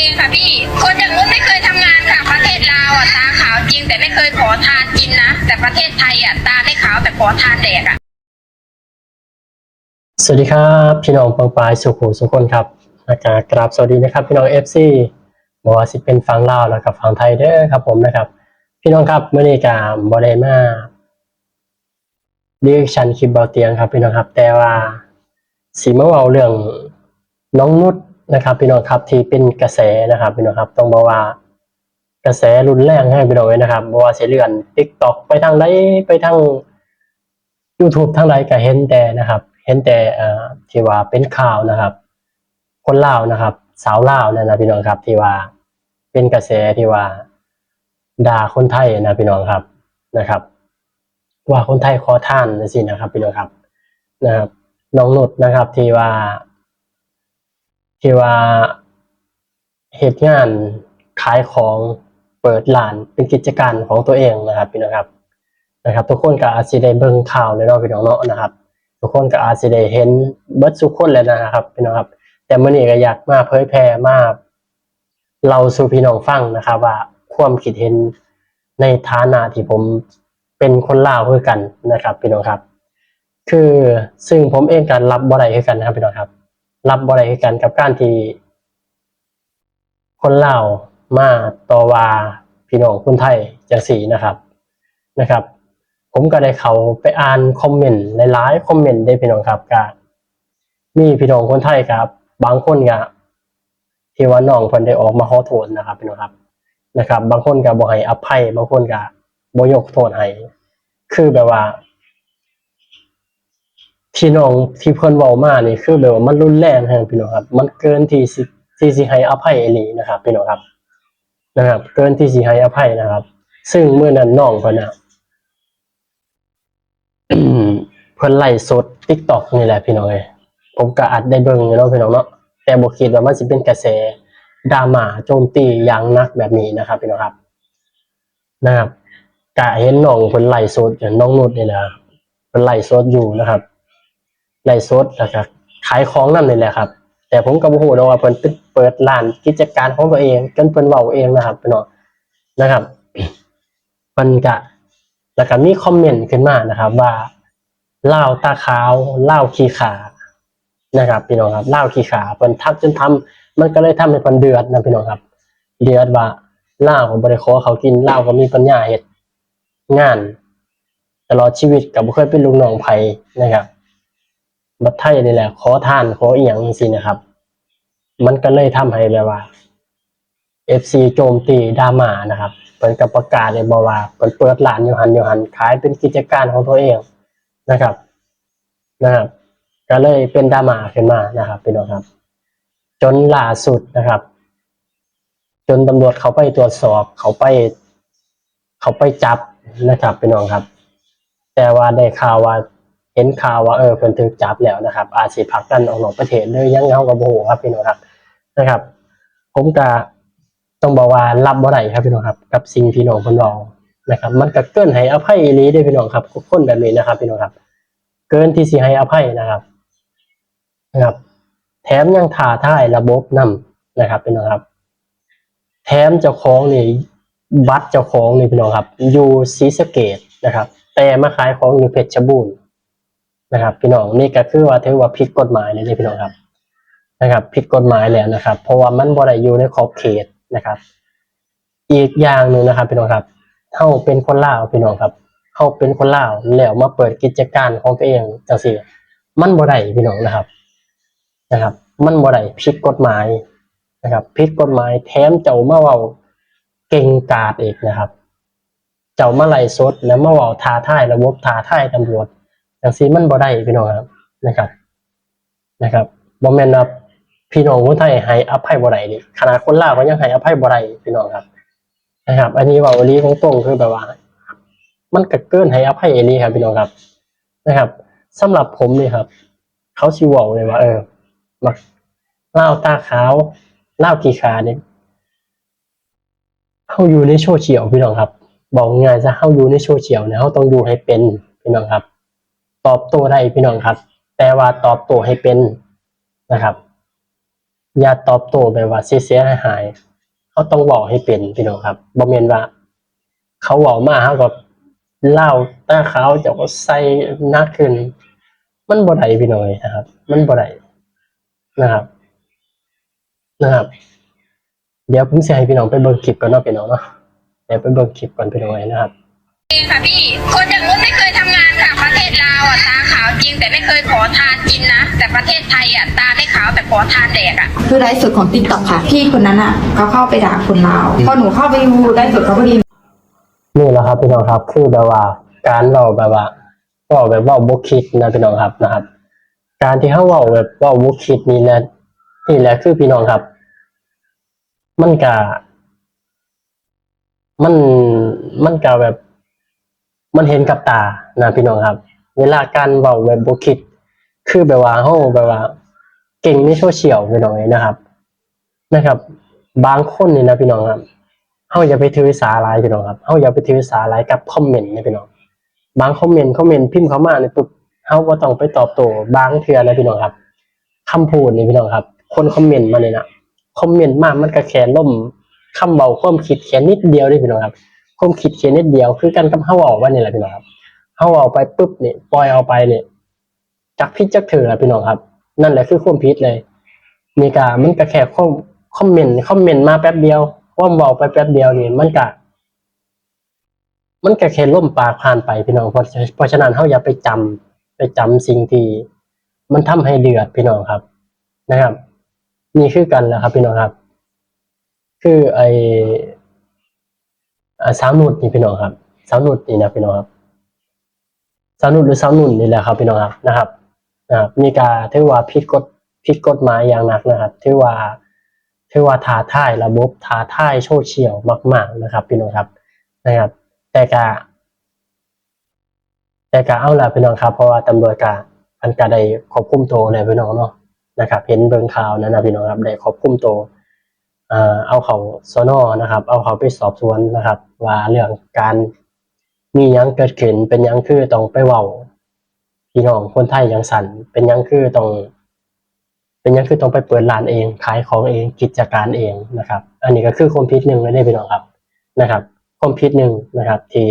จริงค่ะพี่ คนอย่างนู้นไม่เคยทำงานค่ะ ประเทศลาวอะตาขาวจริง แต่ไม่เคยขอทานกินนะ แต่ประเทศไทยอะตาไม่ขาวแต่ขอทานแดกอะ สวัสดีครับพี่น้องปังปายสุขุสุขคนครับอากาศกราบสวัสดีนะครับ พี่น้องเอฟซีบอกว่าสิเป็นฟังลาวแล้วกับฟังไทยเด้อครับผมนะครับ พี่น้องครับเมื่อนี้กับบอดมาเรียกชันคลิปเบาเตียงครับพี่น้องครับ แต่ว่าสีเมาเว้าเรื่องน้องนุช นะครับพี่น้องครับที่เป็นกระแสนะครับพี่น้องครับต้องบอกว่ากระแสรุนแรงให้พี่น้องเลยนะครับบอกว่าเสียเลื่อนติ๊กตอกไปทางไหนไปทาง YouTube ทั้งหลายก็เห็นแต่นะครับ เห็นแต่ที่ว่าเป็นข่าวนะครับ คนเล่านะครับ สาวเล่านั่นนะพี่น้องครับ ที่ว่าเป็นกระแสที่ว่าด่าคนไทยนะพี่น้องครับนะครับ ว่าคนไทยขอท่านนะสินะครับพี่น้องครับนะครับน้องนุชนะครับ ที่ว่า ที่ว่าเหตุงานขายของเปิดร้านเป็นกิจการของตัวเองนะครับพี่น้องครับนะครับ ทุกคนก็อาจจะได้เบิ่งข่าวในรอบพี่น้องเนาะนะครับ ทุกคนก็อาจจะได้เห็นเบิดทุกคนเลยนะครับพี่น้องครับ แต่มื่อนี้ก็อยากมาเผยแพร่มาเราสู่พี่น้องฟังนะครับ ว่าความคิดเห็นในฐานะที่ผมเป็นคนลาวคือกันนะครับพี่น้องครับ คือซึ่งผมเองการรับบ่ได้คือกันนะครับพี่น้องครับ รับบ่ได้คือกันกับการที่คนเล่ามาต่อว่าพี่น้องคนไทยจังสีนะครับนะครับ ผมก็ได้เขาไปอ่านคอมเมนต์หลายๆคอมเมนต์ได้พี่น้องครับก็มีพี่น้องคนไทยครับ บางคนก็ที่ว่าน้องเพิ่นได้ออกมาขอโทษนะครับพี่น้องครับนะครับ บางคนก็บ่ให้อภัย บางคนก็บ่ยกโทษให้คือแบบว่า ที่น้องที่เพิ่นเว้ามานี่คือแบบว่ามันรุนแรงแฮงพี่น้องครับ มันเกินที่สิที่สิให้อภัยอีหลีนะครับพี่น้องครับนะครับ เกินที่สิให้อภัยนะครับ ซึ่งเมื่อนั้นน้องเพิ่นน่ะเพิ่นไล่สด TikTok นี่แหละพี่น้องเอ้ยผมก็อาจได้เบิ่งอยู่เนาะพี่น้องเนาะแต่บ่คิดว่ามันสิเป็นกระแสดราม่าโจมตีอย่างหนักแบบนี้นะครับพี่น้องครับ นะครับกะเห็นน้องเพิ่นไล่สดอย่างน้องนุชนี่แหละเพิ่นไล่สดอยู่นะครับ ไล่สดแล้วก็ขายของนั่นนี่แหละครับ แต่ผมก็บ่ฮู้ดอกว่าเพิ่นเป็นเปิดร้านกิจการของตัวเองจนเพิ่นเว้าเองนะครับพี่น้องนะครับเพิ่นก็แล้วก็มีคอมเมนต์ขึ้นมานะครับว่าเล่าตาขาวเล่าขี้ขานะครับพี่น้องครับเล่าขี้ขาเพิ่นทักจนทำมันก็เลยทำให้เพิ่นเดือดนะพี่น้องครับ เดือดว่าเล่าของบริโภคเขากินเล่าก็มีปัญญาเฮ็ดงาน ตลอดชีวิตกับบ่เคยเป็นลูกน้องไผนะครับ บัดไทยนี่แหละ ขอทานขออีหยังจังๆนะครับ มันก็เลยทำให้แบบว่า FC โจมตีดราม่านะครับเปิดกับประกาศเลยบอกว่าเปิดเปิดร้านยูหันยูหันขายเป็นกิจการของตัวเองนะครับนะครับ ก็เลยเป็นดราม่าขึ้นมานะครับพี่น้องครับ จนล่าสุดนะครับ จนตำรวจเขาไปตรวจสอบเขาไป เขาไปจับนะครับพี่น้องครับ แต่ว่าได้ข่าวว่า เห็นข่าวว่าเออเพิ่นถูกจับแล้วนะครับ อาชีพพักกันออกนอกประเทศเลยยังเงากับโบครับพี่น้องครับนะครับ ผมก็ต้องบอกว่ารับบ่ได้ครับพี่น้องครับ กับสิ่งที่น้องเพิ่นเว้านะครับ มันก็เกินให้อภัยอีหลีเด้พี่น้องครับคนแบบนี้นะครับ พี่น้องครับ เกินที่สิให้อภัยนะครับนะครับ แถมยังท้าทายระบบนํนะครับพี่น้องครับ แถมเจ้าของนี่บัตรเจ้าของนี่พี่น้องครับ อยู่ศรีสะเกษนะครับ แต่มาขายของอยู่เพชรบูรณ์ นะครับ พี่น้องนี่ก็คือว่าถือว่าผิดกฎหมายเลยเด้อพี่น้องครับนะครับ ผิดกฎหมายแล้วนะครับ เพราะว่ามันบ่ได้อยู่ในขอบเขตนะครับ อีกอย่างหนึ่งนะครับ พี่น้องครับเฮาเป็นคนลาวพี่น้องครับเฮาเป็นคนลาวแล้วมาเปิดกิจการของตัวเองจังซี่มันบ่ได้พี่น้องนะครับนะครับ มันบ่ได้ผิดกฎหมายนะครับผิดกฎหมายแถมเจ้ามาเว้าเก่งกาจอีกนะครับ เจ้ามาไล่สดแล้วมาเว้าท้าทายระบบท้าทายตำรวจ จังซีมันบ่ได้พี่น้องครับนะครับนะครับบ่แม่นว่าพี่น้องคนไทยให้อภัยบ่ได้ดิขนาดคนลาวก็ยังให้อภัยบ่ได้พี่น้องครับ นะครับ อันนี้ว่าอีหลีตรงคือแบบว่า มันก็เกินให้อภัยอีหลีครับพี่น้องครับนะครับสำหรับผมนี่ครับ เขาสิวเลยว่า เออมักลาตาขาวลาวขี้ขานี่เฮาอยู่ในโซเชียลพี่น้องครับ บอกง่ายๆซะเฮาอยู่ในโซเชียลเนี่ยเฮาต้องอยู่ให้เป็นพี่น้องครับ ตอบโต้ได้พี่น้องครับ แต่ว่าตอบโต้ให้เป็นนะครับ อย่าตอบโต้แบบว่าเสียหายเขาต้องบอกให้เป็นพี่น้องครับบ่แม่นว่า เขาเว้ามาเฮาก็เล่าตาขาวจ้าก็ใส่นักขึ้น มันบ่ได้พี่น้องเอ้ยนะครับ มันบ่ได้นะครับ นะครับ เดี๋ยวผมจะให้พี่น้องไปเบิ่งคลิปก่อนเนาะพี่น้องเนาะเดี๋ยวไปเบิ่งคลิปก่อนพี่น้องเอ้ยนะครับค่ะพี่คนอย่างนู้นไม่เคย จริงแต่ไม่เคยขอทานกินนะ แต่ประเทศไทยอะตาไม่ขาวแต่ขอทานแดกอะ คือไลฟ์สดของติ๊กต็อกค่ะ พี่คนนั้นอะเขาเข้าไปด่าคนลาวพอหนูเข้าไปดูไลฟ์สดเขาพอดีนี่แหละครับพี่น้องครับ คือแบบว่า การเว้าแบบว่าเว้าแบบเว้าบ่คิดนะพี่น้องครับนะครับ การที่เขาเว้าแบบเว้าบ่คิดนี่แหละนี่แหละคือพี่น้องครับ มันก็มันมันก็แบบ มันเห็นกับตานะพี่น้องครับ เวลาการเว้าแบบบ่คิด คือแบบว่าเฮาแบบว่า เก่งในโซเชียลพี่น้องนะครับ นะครับ บางคนนี่นะพี่น้องครับเฮาอย่าไปถือสาหลายพี่น้องครับเฮาอย่าไปถือสาหลายกับคอมเมนต์นะพี่น้องบางคอมเมนต์คอมเมนต์พิมพ์เข้ามาเนี่ยปุ๊บเฮาบ่ต้องไปตอบโต้บางเทื่อนะพี่น้องครับคำพูดนี่พี่น้องครับ คนคอมเมนต์มาเนี่ยนะคอมเมนต์มามันก็แค่ล่มคำเว้าความคิดแค่นิดเดียวเด้พี่น้องครับความคิดแค่นิดเดียวคือกันกับเฮาเว้าว่านี่แหละพี่น้องครับ เฮาเว้าไปปุ๊บเนี่ยปล่อยเอาไปเนี่ยจักพิดจักถือพี่น้องครับ นั่นแหละคือความผิดเลยมีกามันก็แค่คอมคอมเมนต์คอมเมนต์มาแป๊บเดียวความเว้าไปแป๊บเดียวนี่มันก็มันก็แค่ล่มปากผ่านไปพี่น้องเพราะเพราะฉะนั้นเฮาอย่าไปจำไปจำสิ่งที่มันทำให้เดือดพี่น้องครับ นะครับนี่คือกันแหละครับพี่น้องครับ คือไออ่าสาวนุดนี่พี่น้องครับสาวนุดนี่นะพี่น้องครับ สาวนุดหรือสาวนุ่นนี่แหละครับพี่น้องครับนะครับนะครับมีการถือว่าผิดกฎผิดกฎหมายอย่างหนักนะครับถือว่าถือว่าท้าทายระบบท้าทายโซเชียลมาก ๆนะครับพี่น้องครับนะครับ แต่กาแต่กาเอาละพี่น้องครับเพราะว่าตำรวจกาอันกาได้ควบคุมตัวเลยพี่น้องเนาะนะครับเห็นเบิงข่าวนะนะพี่น้องครับได้ควบคุมตัวเอาเขาสนอนะครับ เอาเขาไปสอบสวนนะครับ ว่าเรื่องการ มียังเกิดขึ้นเป็นยังคือต้องไปเว้าพี่น้องคนไทยยังสั่นเป็นยังคือต้อง เป็นยังคือต้องไปเปิดร้านเอง ขายของเองกิจการเองนะครับ อันนี้ก็คือความผิดหนึ่งเลยได้พี่น้องครับนะครับความผิดหนึ่งนะครับ ที่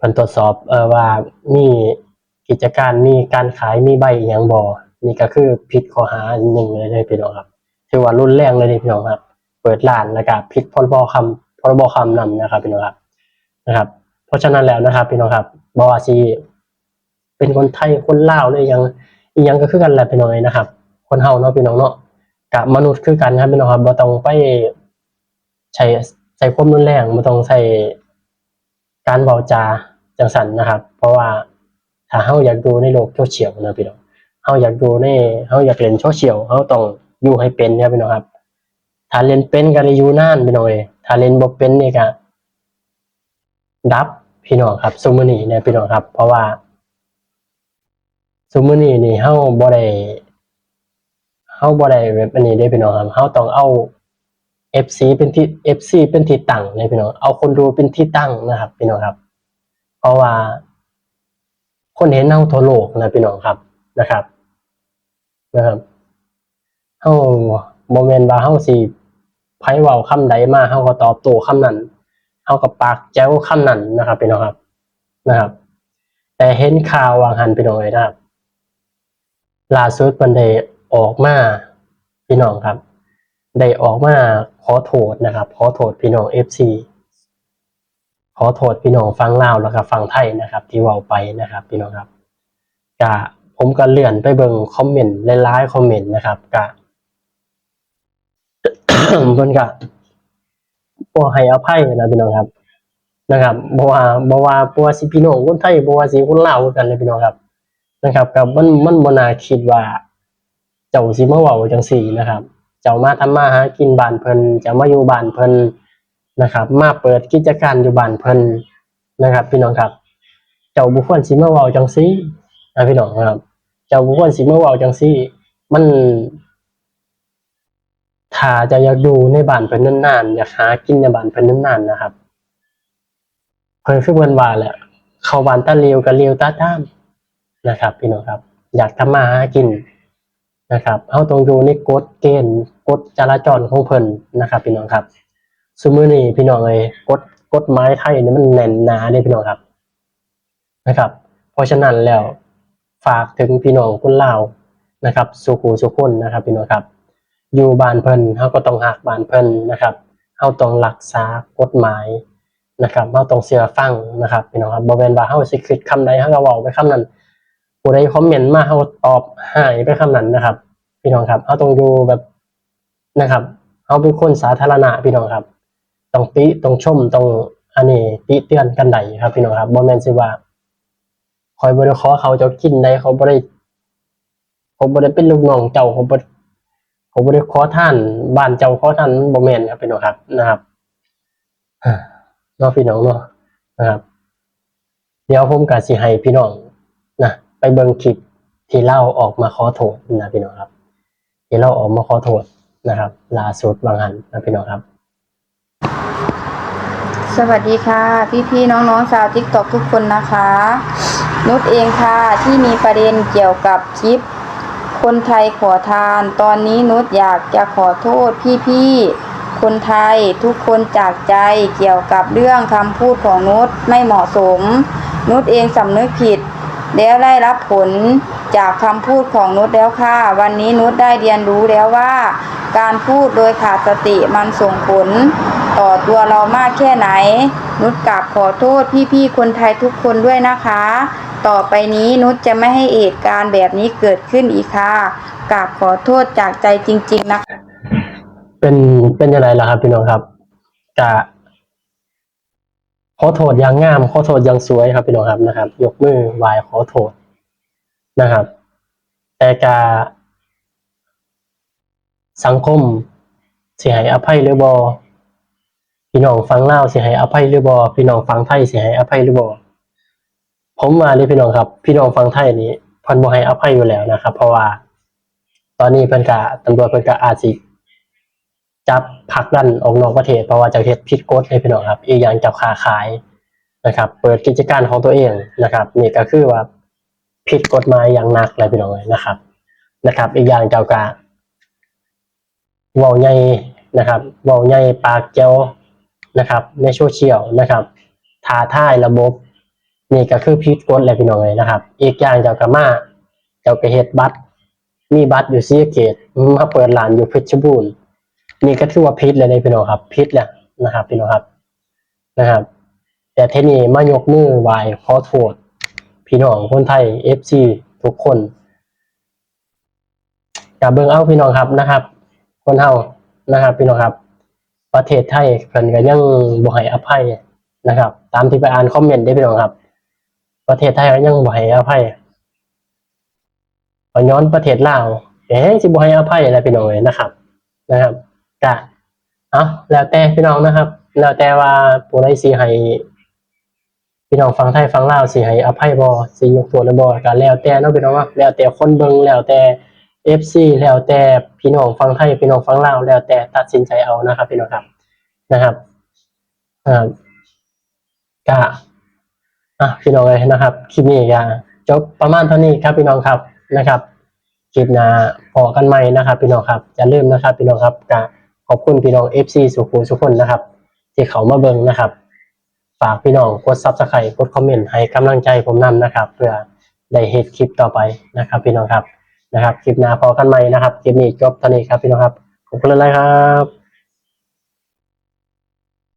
ผลตรวจสอบเอ่อว่ามีกิจการมีการขายมีใบอย่างบ่นี่ก็คือผิดข้อหาหนึ่งเลยได้พี่น้องครับถือว่ารุนแรงเลยได้พี่น้องครับ เปิดร้านแล้วก็ผิดพรบคำพรบคำนำนะครับพี่น้องครับนะครับ ราะฉะนั้นแล้วนะครับ พี่น้องครับบว่าซีเป็นคนไทยคนลาวเลยยังอียังก็คือกันแหละพี่น้องเอ้ยนะครับ คนเฮาเนาะพี่น้องเนาะกับมนุษย์คือกันครับพี่น้องครับบ่ต้องไปใช้ใช้ความรุนแรงบ่ต้องใช้การเว้าจาจังสันนะครับ เพราะว่าถ้าเฮาอยากดูในโลกโซเชียลนะพี่น้องเฮาอยากดูในเฮาอยากเล่นโซเชียลเฮาต้องอยู่ให้เป็นครับพี่น้องครับถ้าเล่นเป็นก็ได้อยู่นานพี่น้องเอถ้าเล่นบ่เป็นนี่ก็ดับ พี่น้องครับซุมอนีเนี่ยพี่น้องครับ เพราะว่าซุมอนีนี่เฮาบ่ได้เฮาบ่ได้แบบอันนี้เด้พี่น้องครับเฮาต้องเอา FC เป็นที่ FC เป็นที่ตั้งเลยพี่น้องเอาคนดูเป็นที่ตั้งนะครับ พี่น้องครับ เพราะว่า คนเห็นเฮาทั่วโลกนะพี่น้องครับนะครับ นะครับเฮาบ่แม่นว่าเฮาสิไผเว้าคำใดมาเฮาก็ตอบโต้คำนั้น เฮาก็ปากแจ้วคำนั้นนะครับพี่น้องครับนะครับ แต่เห็นข่าววางหันพี่น้องเลยนะครับล่าสุดมันได้ออกมาพี่น้องครับ ได้ออกมาขอโทษนะครับ ขอโทษพี่น้องเอฟซีขอโทษพี่น้องฟังลาวแล้วก็ฟังไทยนะครับ ที่เว้าไปนะครับ พี่น้องครับกะผมก็เลื่อนไปเบิ่งคอมเมนต์หลายๆคอมเมนต์นะครับกะเพิ่นก็ บ่ให้อภัยนะพี่น้องครับนะครับบ่ว่าบ่ว่าบ่ว่าสิพี่น้องคนไทยบ่ว่าสิคนลาวคือกันเลยพี่น้องครับนะครับกับมันมันบ่น่าคิดว่า เจ้าสิมาเว้าจังซี่นะครับ เจ้ามาทำมาหากินบ้านเพิ่นจะมาอยู่บ้านเพิ่นนะครับ มาเปิดกิจการอยู่บ้านเพิ่นนะครับ พี่น้องครับ เจ้าบ่ควรสิมาเว้าจังซี่นะพี่น้องครับ เจ้าบ่ควรสิมาเว้าจังซี่ มัน ถ้าจะอยากอยู่ในบ้านเพิ่นนานๆอยากหากินในบ้านเพิ่นนานๆนะครับ เพิ่นคือเพิ่นว่าแหละเข้าบ้านตาเลียวก็เลียวตาตามนะครับ พี่น้องครับ อยากทำมาหากินนะครับเฮาต้องอยู่ในกฎเกณฑ์กฎจราจรของเพิ่นนะครับ พี่น้องครับซุมื้อนี้พี่น้องเอ้ยกฎกฎหมายไทยนี่มันแน่นหนาเด้พี่น้องครับนะครับ เพราะฉะนั้นแล้วฝากถึงพี่น้องคนลาวนะครับ สุขุสุขคนนะครับ พี่น้องครับ อยู่บ้านเพิ่นเฮาก็ต้องหักบ้านเพิ่นนะครับเฮาต้องรักษากฎหมายนะครับเฮาต้องเชื่อฟังนะครับพี่น้องครับบ่แม่นว่าเฮาสิคิดคำใดเฮาก็เว้าไปคำนั้นผู้ใดคอมเมนต์มาเขาตอบหายไปคำนั้นนะครับ พี่น้องครับเขาต้องดูแบบนะครับเขาเป็นคนสาธารณะพี่น้องครับต้องติต้องชมต้องอันนี้ติเตือนกันใดครับ พี่น้องครับบ่แม่นสิว่าคอยบริขอเขาเจะกินได้เขาบ่ได้เขาบ่ได้เป็นลูกน้องเจ้าเขาบ่ ขาบ่ได้ขอท่านบ้านเจ้าขอท่านบ่แม่นครับพี่น้องครับนะครับอ่าเนาะพี่น้องเนาะนะครับ เดี๋ยวผมก็สิให้พี่น้องนะไปเบิ่งคลิปที่เล่าออกมาขอโทษนะพี่น้องครับ ที่เล่าออกมาขอโทษนะครับล่าสุดบางหันนะพี่น้องครับสวัสดีค่ะ พี่ๆน้องๆชาวทิกตอกทุกคนนะคะ นุชเองค่ะที่มีประเด็นเกี่ยวกับคลิป คนไทยขอทาน ตอนนี้นุชอยากจะขอโทษพี่ๆ คนไทยทุกคนจากใจเกี่ยวกับเรื่องคำพูดของนุชไม่เหมาะสม นุชเองสำนึกผิด แล้วได้รับผลจากคำพูดของนุชแล้วค่ะ วันนี้นุชได้เรียนรู้แล้วว่า การพูดโดยขาดสติมันส่งผล ต่อตัวเรามากแค่ไหน นุชกราบขอโทษพี่ๆ คนไทยทุกคนด้วยนะคะ ต่อไปนี้นุชจะไม่ให้เหตุการณ์แบบนี้เกิดขึ้นอีกค่ะกราบขอโทษจากใจจริง ๆ นะคะเป็นเป็นยังไงล่ะครับพี่น้องครับกะขอโทษอย่างงามขอโทษอย่างสวยครับพี่น้องครับนะครับ ยกมือไหว้ขอโทษนะครับ แต่กาสังคมสิให้อภัยหรือบอพี่น้องฟังเล่าวสิให้อภัยหรือบอพี่น้องฟังไทยสิให้อภัยหรือบอ ผมมาเลยพี่น้องครับ พี่น้องฟังไทยนี้พันบ่ให้อภัยอยู่แล้วนะครับ เพราะว่า ตอนนี้เพิ่นกะตำรวจเพิ่นกะอาจสิจับผักดันออกนอกประเทศเพราะว่าจะเฮ็ดผิดกฎให้พี่น้องครับ อีกอย่างเจะค้าขายนะครับ เปิดกิจการของตัวเองนะครับนี่ก็คือว่าผิดกฎหมายอย่างหนักเลยพี่น้องเลยนะครับ นะครับ อีกอย่างเจ้ากะว้าใหญ่นะครับว้าใหญ่ปากเจ้านะครับในโซเชียลนะครับท้าทายระบบ นี่ก็คือผิดกฎเลยพี่น้องเลยนะครับ อีกอย่างเจ้ากะมา เจ้าก็เฮ็ดบัตร มีบัตรอยู่ซีเกตมาเปิดร้านอยู่เพชรบูรณ์นี่ก็ถือว่าพิษเลยในพี่น้องครับพิษแหละนะครับ พี่น้องครับนะครับ แต่เทนี้มายกมือไหวขอโทษพี่น้องคนไทยเอฟซีทุกคนกับเบิ่งเอาพี่น้องครับนะครับ คนเฮานะครับ พี่น้องครับ ประเทศไทยเพิ่นก็ยังบ่ให้อภัยนะครับ ตามที่ไปอ่านคอมเมนต์ได้พี่น้องครับ ประเทศไทยก็ยังบ่ให้อภัยพอย้อนประเทศลาวเอ๊ะสิบ่ให้อภัยอะไรพี่น้องเอ้ยนะครับ นะครับกะเอาแล้วแต่พี่น้องนะครับ แล้วแต่ว่าผู้ใดสิให้พี่น้องฟังไทยฟังลาวสิให้อภัยบ่สิยกโทษหรือบ่ก็แล้วแต่เนาะพี่น้องว่าแล้วแต่คนเบิ่งแล้วแต่ FC แล้วแต่พี่น้องฟังไทยพี่น้องฟังลาวแล้วแต่ตัดสินใจเอานะครับ พี่น้องครับนะครับอ่ากะ อะพี่น้องเลยนะครับคลิปนี้ก็จบประมาณเท่านี้ครับพี่น้องครับนะครับคลิปหน้าพอกันใหม่นะครับ พี่น้องครับอย่าลืมนะครับ พี่น้องครับกขอบคุณพี่น้อง FC สุขุมสุขคนนะครับ ที่เขามาเบิ่งนะครับ ฝากพี่น้องกด Subscribe กดคอมเมนต์ให้กำลังใจผมนำนะครับ เพื่อได้เฮ็ดคลิปต่อไปนะครับ พี่น้องครับนะครับ คลิปหน้าพอกันใหม่นะครับคลิปนี้จบเท่านี้ครับพี่น้องครับขอบคุณหลยครับ